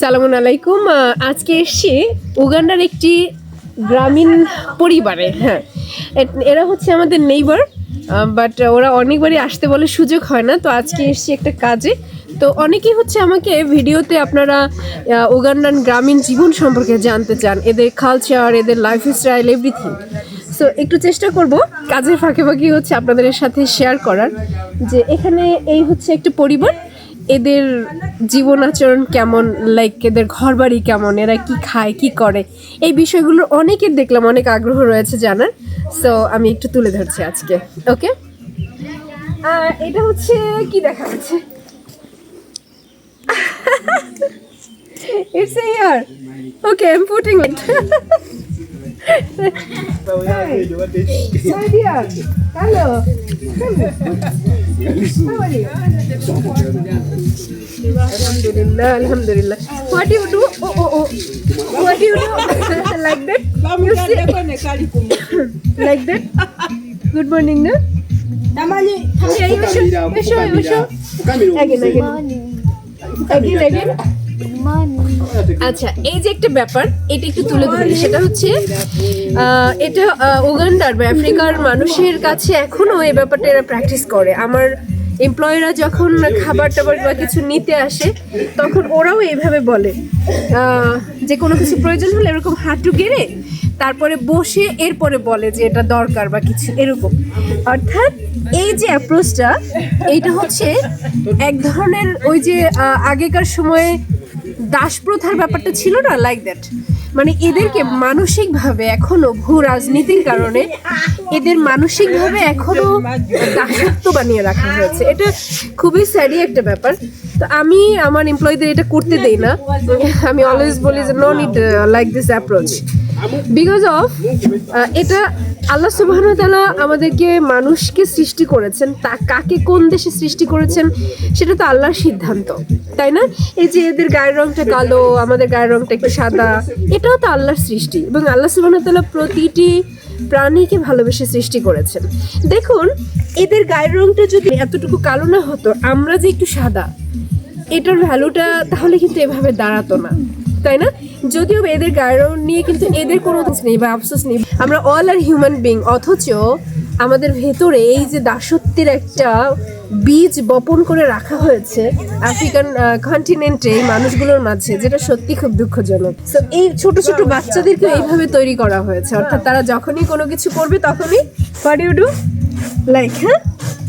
সালামুন আলাইকুম। আজকে এসছি উগান্ডার একটি গ্রামীণ পরিবারে হ্যাঁ। এরা হচ্ছে আমাদের নেইবার বাট ওরা অনেকবারই আসতে বলে সুযোগ হয় না, তো আজকে এসছি একটা কাজে। তো অনেকেই হচ্ছে আমাকে ভিডিওতে আপনারা উগান্ডান গ্রামীণ জীবন সম্পর্কে জানতে চান, এদের কালচার এদের লাইফস্টাইল এভরিথিং সো একটু চেষ্টা করব, কাজের ফাঁকে ফাঁকে হচ্ছে আপনাদের সাথে শেয়ার করার, যে এখানে এই হচ্ছে একটা পরিবার এদের জীবন আচরণ কেমন? লাইক এদের ঘরবাড়ি কেমন? এরা কি খায়, কি করে? এই বিষয়গুলোর অনেকের দেখলাম, অনেক আগ্রহ রয়েছে জানার। সো আমি একটু তুলে ধরছি আজকে, ওকে? এটা হচ্ছে, কি দেখা যাচ্ছে? It's a year okay I am putting Alhamdulillah, Alhamdulillah. What do you do? Oh, oh, oh. What do you do? like that? You see? like that? Good morning, no? Yeah, you show, you show, you show. Again, again. Again, again. আচ্ছা এই যে একটা ব্যাপার, এটা একটু তুলে ধরি। সেটা হচ্ছে এটা উগান্ডার বা আফ্রিকার মানুষের কাছে এখনও এই ব্যাপারটা এরা প্র্যাকটিস করে। আমার এমপ্লয়িরা যখন খাবার টাবার বা কিছু নিতে আসে, তখন ওরাও এইভাবে বলে। যে কোনো কিছু প্রয়োজন হলে এরকম হাঁটু গেড়ে তারপরে বসে এরপরে বলে যে এটা দরকার বা কিছু এরকম। অর্থাৎ এই যে অ্যাপ্রোচটা এইটা হচ্ছে এক ধরনের ওই যে আগেকার সময়ে দাস প্রথার ব্যাপারটা ছিল না লাইক দ্যাট মানে এদেরকে মানসিকভাবে এখনও ভূ রাজনীতির কারণে এদের মানসিকভাবে এখনও দাসত্ব বানিয়ে রাখা হয়েছে। এটা খুবই স্যাডি একটা ব্যাপার। তো আমি আমার এমপ্লয়ীদের এটা করতে দেই না। আমি অলওয়েজ বলি যে no need like this approach because of এটা আল্লাহ সুবাহন তালা আমাদেরকে মানুষকে সৃষ্টি করেছেন। তা কাকে কোন দেশে সৃষ্টি করেছেন, সেটা তো আল্লাহর সিদ্ধান্ত, তাই না? এই যে এদের গায়ের রংটা কালো, আমাদের গায়ের রংটা একটু সাদা, এটাও তো আল্লাহর সৃষ্টি এবং আল্লাহ সুবাহন তালা প্রতিটি প্রাণীকে ভালোবেসে সৃষ্টি করেছেন। দেখুন, এদের গায়ের রংটা যদি এতটুকু কালো না হতো, আমরা যে একটু সাদা, এটার ভ্যালুটা তাহলে কিন্তু এভাবে দাঁড়াতো না। তাই না? যদিও এদের গায়ের রং নিয়ে কিন্তু এদের কোনো নেই বা আফসোস নেই। আমরা অল আর হিউম্যান বিং অথচ আমাদের ভেতরে এই যে দাসত্বের একটা বীজ বপন করে রাখা হয়েছে আফ্রিকান কন্টিনেন্টে মানুষগুলোর মাঝে, যেটা সত্যি খুব দুঃখজনক। তো এই ছোট ছোট বাচ্চাদেরকে এইভাবে তৈরি করা হয়েছে। অর্থাৎ তারা যখনই কোনো কিছু করবে, তখনই হোয়াট ডু লাইক হ্যাঁ?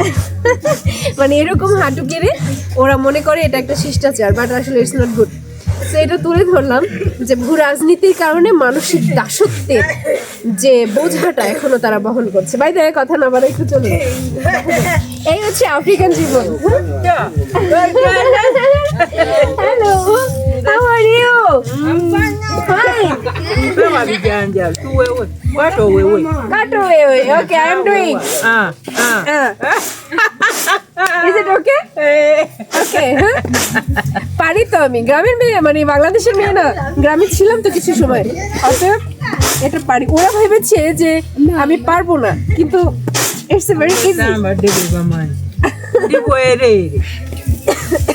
মানে এরকম হাঁটু কেড়ে ওরা মনে করে এটা একটা শিষ্টাচার বাট আসলে ইটস নট গুড এটা তুলে ধরলাম যে ভূ রাজনীতির কারণে মানসিক দাসত্বের যে বোঝাটা এখনও তারা বহন করছে। বাই দেয় কথা না বলে একটু চলে এই হচ্ছে African Jibon. Hello how are you fine Ah, ah. পারি তো আমি গ্রামের মেয়ে মানে বাংলাদেশের মেয়ে না গ্রামে ছিলাম তো কিছু সময় অতএব এটা পারি ওরা ভেবেছে যে আমি পারব না কিন্তু ইটস ভেরি ইজি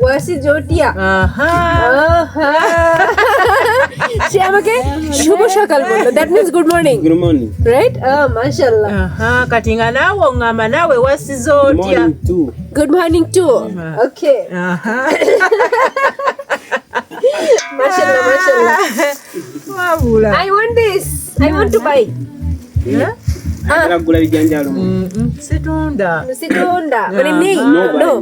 otya. ওয়াসি জোটিয়া Aha. আহা। সে আমাকে শুভ সকাল বলল that means good morning Good morning. Right মাশাআল্লাহ Aha. Kati nga nawe ongamba nawe wasiza Good otya. morning too. Good morning too okay Aha. মাশাআল্লাহ মাশাআল্লাহ Wabula. I want this I want to buy Yeah? Agula bijanjalo. Mm-mm. Situndা সিটুন্ডা মানে নেই No.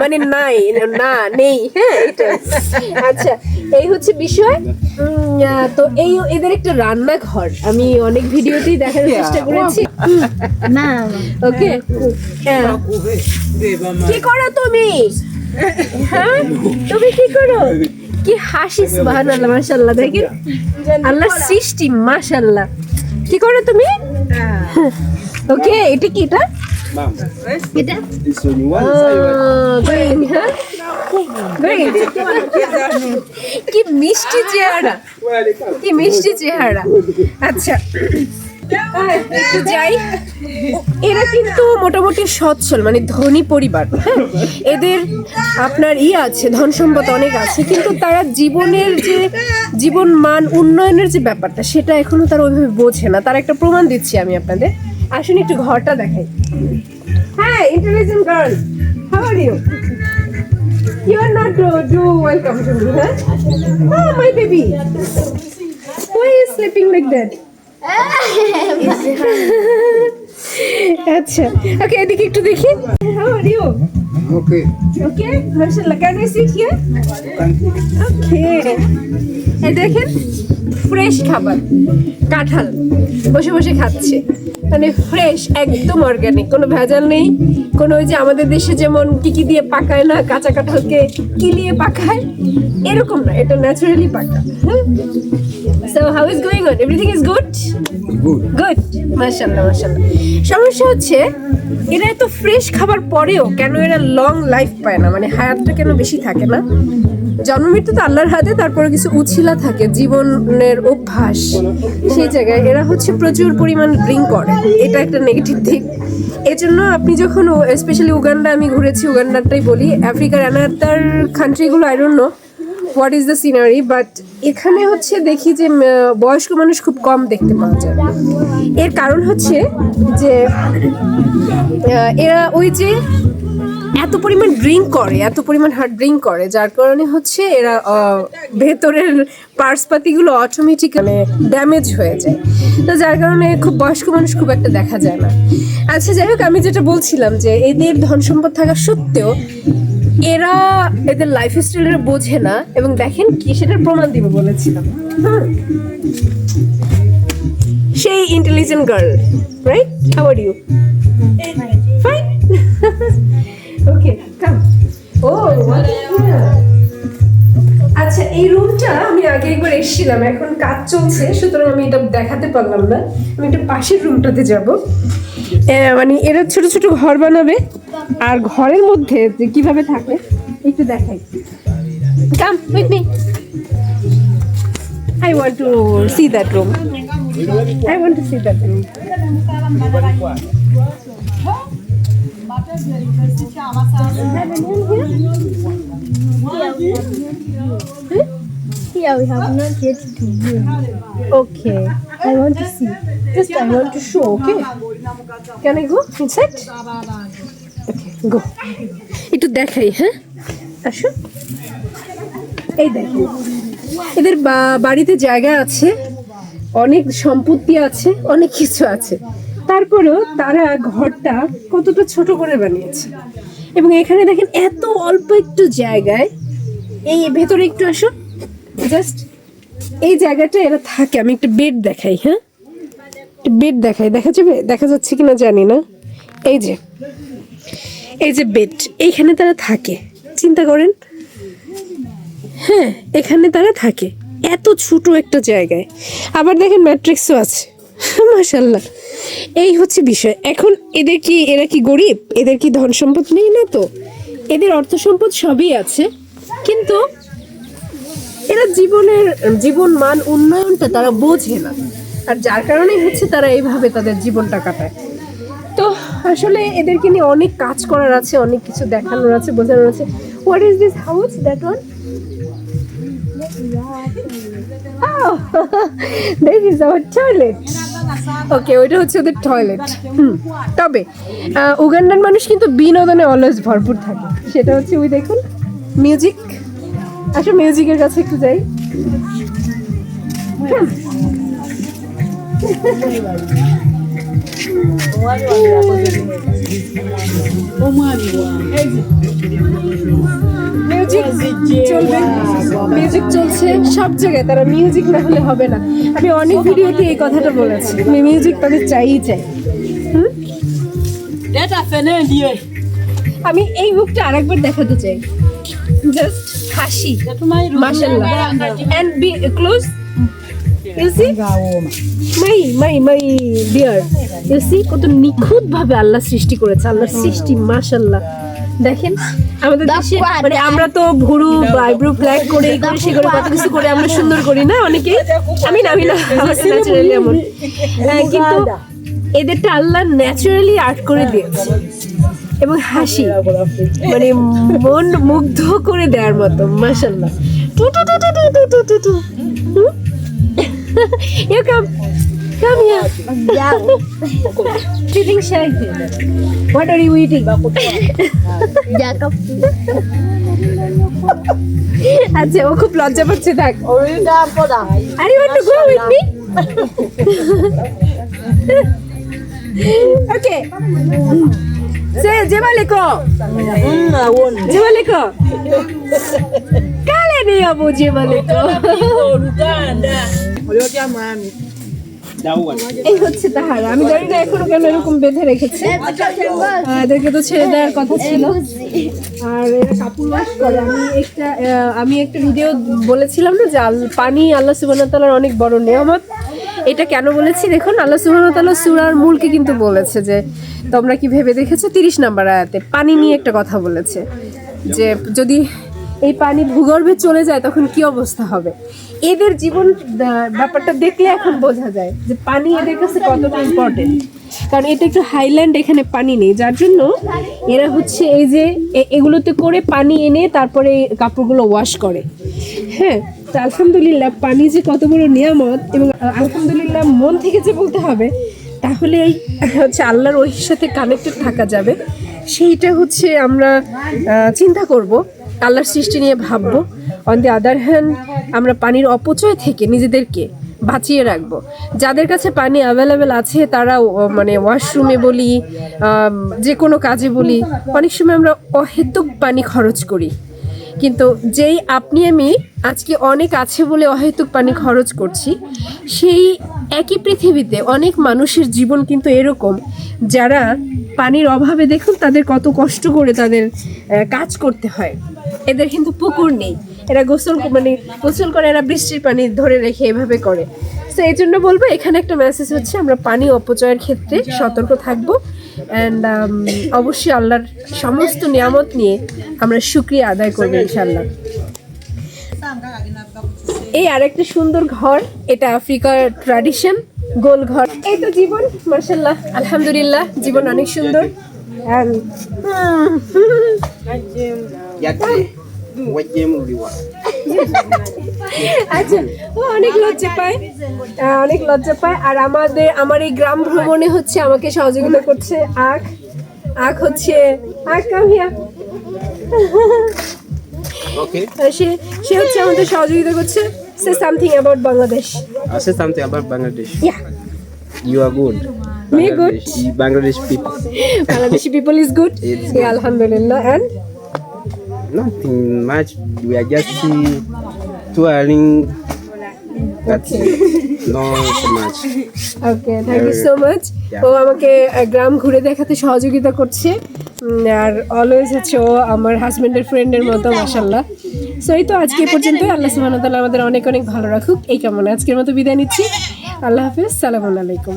মানে নাই না নেই হ্যাঁ এটা আচ্ছা এই হচ্ছে বিষয় তো এই এদের একটা রান্নাঘর আমি অনেক ভিডিওতেই দেখার চেষ্টা করেছি। না। ওকে কি করো তুমি? হ্যাঁ? তুমি কি করো? কি হাসিস হাসি সুবহানাল্লাহ মাশাআল্লাহ দেখেন। আল্লাহ সৃষ্টি মাশাআল্লাহ। কি করো তুমি? ওকে এটা কি এটা? কি মিষ্টি চেহারা? কি মিষ্টি চেহারা। আচ্ছা। একটু যাই এরা কিন্তু মোটামুটি সচ্ছল মানে ধনী পরিবার হ্যাঁ এদের আপনার ই আছে ধন সম্পদ অনেক আছে কিন্তু তারা জীবনের যে জীবন মান উন্নয়নের যে ব্যাপারটা সেটা এখনও তারা ওইভাবে বোঝে না তার একটা প্রমাণ দিচ্ছি আমি আপনাদের আসুন একটু ঘরটা দেখাই হ্যাঁ intelligent girl how are you You are not do, do welcome to me, huh? Oh, my baby. Why are you? আচ্ছা ওকে এদিকে একটু দেখি। How are you Okay. Okay মাশাআল্লাহ can I sit here okay এই দেখেন ফ্রেশ খাবার কাঁঠাল বসে বসে খাচ্ছে। মানে ফ্রেশ একদম অর্গানিক কোনো ভেজাল নেই। কোনো ওই যে আমাদের দেশে যেমন কি কি দিয়ে পাকায় না কাঁচা কাঁঠালকে কিলিয়ে পাকায়? এরকম না এটা ন্যাচারালি পাকা হ্যাঁ so how is going on everything is good Good. Good মাশাআল্লাহ মাশাআল্লাহ। সমস্যা হচ্ছে এরা এত ফ্রেশ খাবার পরেও কেন এরা লং লাইফ পায় না? মানে হায়াতটা কেন বেশি থাকে না? জন্ম মৃত্যু তো আল্লাহর হাতে তারপরে কিছু উছিলা থাকে জীবনের অভ্যাস। সেই জায়গায় এরা হচ্ছে প্রচুর পরিমাণ ড্রিঙ্ক করে। এটা একটা নেগেটিভ দিক। এজন্য আপনি যখন স্পেশালি উগান্ডা আমি ঘুরেছি উগান্ডারটাই বলি আফ্রিকার another কান্ট্রিগুলো I don't know what is the scenery but এখানে হচ্ছে দেখি যে বয়স্ক মানুষ খুব কম দেখতে পাওয়া যায়। এর কারণ হচ্ছে যে এরা ওই যে এত পরিমাণ ড্রিঙ্ক করে, এত পরিমাণ হার্ড ড্রিঙ্ক করে, যার কারণে হচ্ছে এরা ভেতরের পার্সপাতিগুলো অটোমেটিক মানে ড্যামেজ হয়ে যায়। তো যার কারণে খুব বয়স্ক মানুষ খুব একটা দেখা যায় না। আচ্ছা যাই হোক, আমি যেটা বলছিলাম যে, এদের ধন সম্পদ থাকা সত্ত্বেও এরা এদের লাইফ স্টাইলের বোঝে না এবং দেখেন কি সেটার প্রমাণ দিবে বলেছিলাম। সেই intelligent girl right how are you fine okay come ও আচ্ছা এই রুমটা আমি আগে একবার এসেছিলাম, এখন কাজ চলছে, সুতরাং আমি এটা দেখাতে পারলাম না। আমি একটু পাশের রুমটাতে যাব। মানে এরা ছোট ছোট ঘর বানাবে। আর ঘরের মধ্যে যে কীভাবে থাকে একটু দেখাই come with me I want to see that room I want to see that room Yeah, we have not yet to view. Okay, I want to see. Just I want to show, okay? Can I go inside? Go. একটু দেখাই হ্যাঁ? আসো। এই দেখো, এদের বাড়িতে জায়গা আছে, অনেক সম্পত্তি আছে, অনেক কিছু আছে। তারপরেও তারা ঘরটা কতটা ছোট করে বানিয়েছে। এবং এখানে দেখেন এত অল্প একটু জায়গায়, এই ভেতরে একটু আসো জাস্ট এই জায়গাটা এরা থাকে, আমি একটা বেড দেখাই হ্যাঁ? একটা বেড দেখাই, দেখা যাবে, দেখা যাচ্ছে কিনা জানি না। এই যে এই যে বেড এইখানে তারা থাকে। চিন্তা করেন। হ্যাঁ এখানে তারা থাকে। এত ছোট একটা জায়গায়। আবার দেখেন ম্যাট্রিক্সও আছে। মাশাল্লাহ এই হচ্ছে বিষয়। এখন এদের কি, এরা কি গরিব? এদের কি ধন সম্পদ নেই না তো? এদের অর্থ সম্পদ সবই আছে। কিন্তু এরা জীবনের, জীবন মান উন্নয়নটা তারা বোঝে না। আর যার কারণে হচ্ছে তারা এইভাবে তাদের জীবনটা কাটায়। তো আসলে এদেরকে নিয়ে অনেক কাজ করার আছে, অনেক কিছু দেখানোর আছে, বোঝানোর আছে। What is this house that one this is our toilet okay ওইটা হচ্ছে ওদের টয়লেট তবে উগান্ডার মানুষ কিন্তু বিনোদনে অলওয়েজ ভরপুর থাকে। সেটা হচ্ছে ওই দেখুন মিউজিক আসো মিউজিকের কাছে একটু যাই। মিউজিক চলছে সব জায়গায় তারা মিউজিক না হলে হবে না। আমি অনেক ভিডিওতে এই কথাটা বলেছি। মিউজিক তাদের চাইই চাই। ndiye. আমি এই বুকটা আরেকবার দেখাতে চাই। জাস্ট হাসি। মাশাআল্লাহ। And be close you see my my my dear you see কত নিখুঁত ভাবে আল্লাহ সৃষ্টি করেছে আল্লাহর সৃষ্টি মাশাল্লাহ দেখেন আমাদের দেশে মানে আমরা তো ভুরু আইব্রো ব্ল্যাক করে এই করে সে করে কত কিছু করে আমরা সুন্দর করি না অনেকেই? আমি না আমি না আমার ন্যাচারালি এমন। হ্যাঁ, কিন্তু এদেরটা আল্লাহ ন্যাচারালি আর্ট করে দিয়েছে। এবং হাসি মানে মন মুগ্ধ করে দেওয়ার মতো মাশাল্লাহ two two two two two two two two two You come. Come here. Feeling shy. What are you eating? Jacob. আচ্ছা ও খুব লজ্জা পাচ্ছে থাক are you want to go with me okay say জেবালেকো জেবালেকো কালে নিয়ে যাব জেবালেকো এই হচ্ছে তাহারা। আমি জানি না কেন এরকম বেঁধে রেখেছে। এদেরকে তো ছেড়ে দেওয়ার কথা ছিল। আর আমি একটা আমি একটা ভিডিও বলেছিলাম না যে পানি আল্লাহ সুবহানাহু অনেক বড় নিয়ামত। এটা কেন বলেছি দেখুন? আল্লাহ সুবহানাহু সুরার মূলকে কিন্তু বলেছে যে, তোমরা কি ভেবে দেখেছ? 30 নাম্বার আয়াতে পানি নিয়ে একটা কথা বলেছে। যে যদি এই পানি ভূগর্ভে চলে যায়, তখন কি অবস্থা হবে? এদের জীবন ব্যাপারটা দেখলে এখন বোঝা যায় যে পানি এদের কাছে কতটা ইম্পর্টেন্ট কারণ এটা একটু হাইল্যান্ড এখানে পানি নেই। যার জন্য এরা হচ্ছে এই যে এগুলোতে করে পানি এনে তারপরে কাপড়গুলো ওয়াশ করে। হ্যাঁ তো আলহামদুলিল্লাহ পানি যে কত বড় নিয়ামত এবং আলহামদুলিল্লাহ মন থেকে যে বলতে হবে, তাহলে এই হচ্ছে আল্লাহর ওহির সাথে কানেক্টেড থাকা যাবে। সেইটা হচ্ছে আমরা চিন্তা করব, আল্লাহর সৃষ্টি নিয়ে ভাববো। অন দি আদার হ্যান্ড আমরা পানির অপচয় থেকে নিজেদেরকে বাঁচিয়ে রাখব। যাদের কাছে পানি অ্যাভেলেবেল আছে তারা মানে ওয়াশরুমে বলি যে কোনো কাজে বলি, অনেক সময় আমরা অহেতুক পানি খরচ করি। কিন্তু যেই আপনি আমি আজকে অনেক আছে বলে অহেতুক পানি খরচ করছি, সেই একই পৃথিবীতে অনেক মানুষের জীবন কিন্তু এরকম, যারা পানির অভাবে দেখুন তাদের কত কষ্ট করে তাদের কাজ করতে হয়। এদের কিন্তু পুকুর নেই। এরা গোসল মানে গোসল করে, এরা বৃষ্টির পানি ধরে রেখে এভাবে করে। তো এই জন্য বলব, এখানে একটা মেসেজ হচ্ছে, আমরা পানি অপচয়ের ক্ষেত্রে সতর্ক থাকব। অ্যান্ড অবশ্যই আল্লাহর সমস্ত নিয়ামত নিয়ে আমরা শুক্রিয়া আদায় করব ইনশাল্লাহ এই আরেকটা সুন্দর ঘর, এটা আফ্রিকার ট্র্যাডিশন গোল ঘর। এই তো জীবন মার্শাল্লাহ আলহামদুলিল্লাহ, জীবন অনেক সুন্দর। আচ্ছা ও অনেক লজ্জা পায়। আহ, অনেক লজ্জা পায়। আর আমাদের আমার এই গ্রাম ভ্রমণে হচ্ছে আমাকে সহযোগিতা করছে আখ। আখ হচ্ছে আখ কামিয়া. সে সে হচ্ছে আমাদের সহযোগিতা করছে। Say something about Bangladesh I'll say something about Bangladesh. Yeah You are good. Me good. Bangladesh, Bangladesh people. Bangladeshi people is good It's আলহামদুলিল্লাহ and Nothing much. We are just touring. That's it. Not much. Okay thank you so much ও আমাকে গ্রাম ঘুরে দেখাতে সহযোগিতা করছে। Are always হচ্ছে ও আমার হাজবেন্ডের ফ্রেন্ডের মতো মাসাল্লাহ সো এই তো আজকে পর্যন্ত আল্লাহ সুবহানাহু আমাদের অনেক অনেক ভালো রাখুক। এই কামনা আজকের মতো বিদায় নিচ্ছি। আল্লাহ হাফিজ। সালামু আলাইকুম।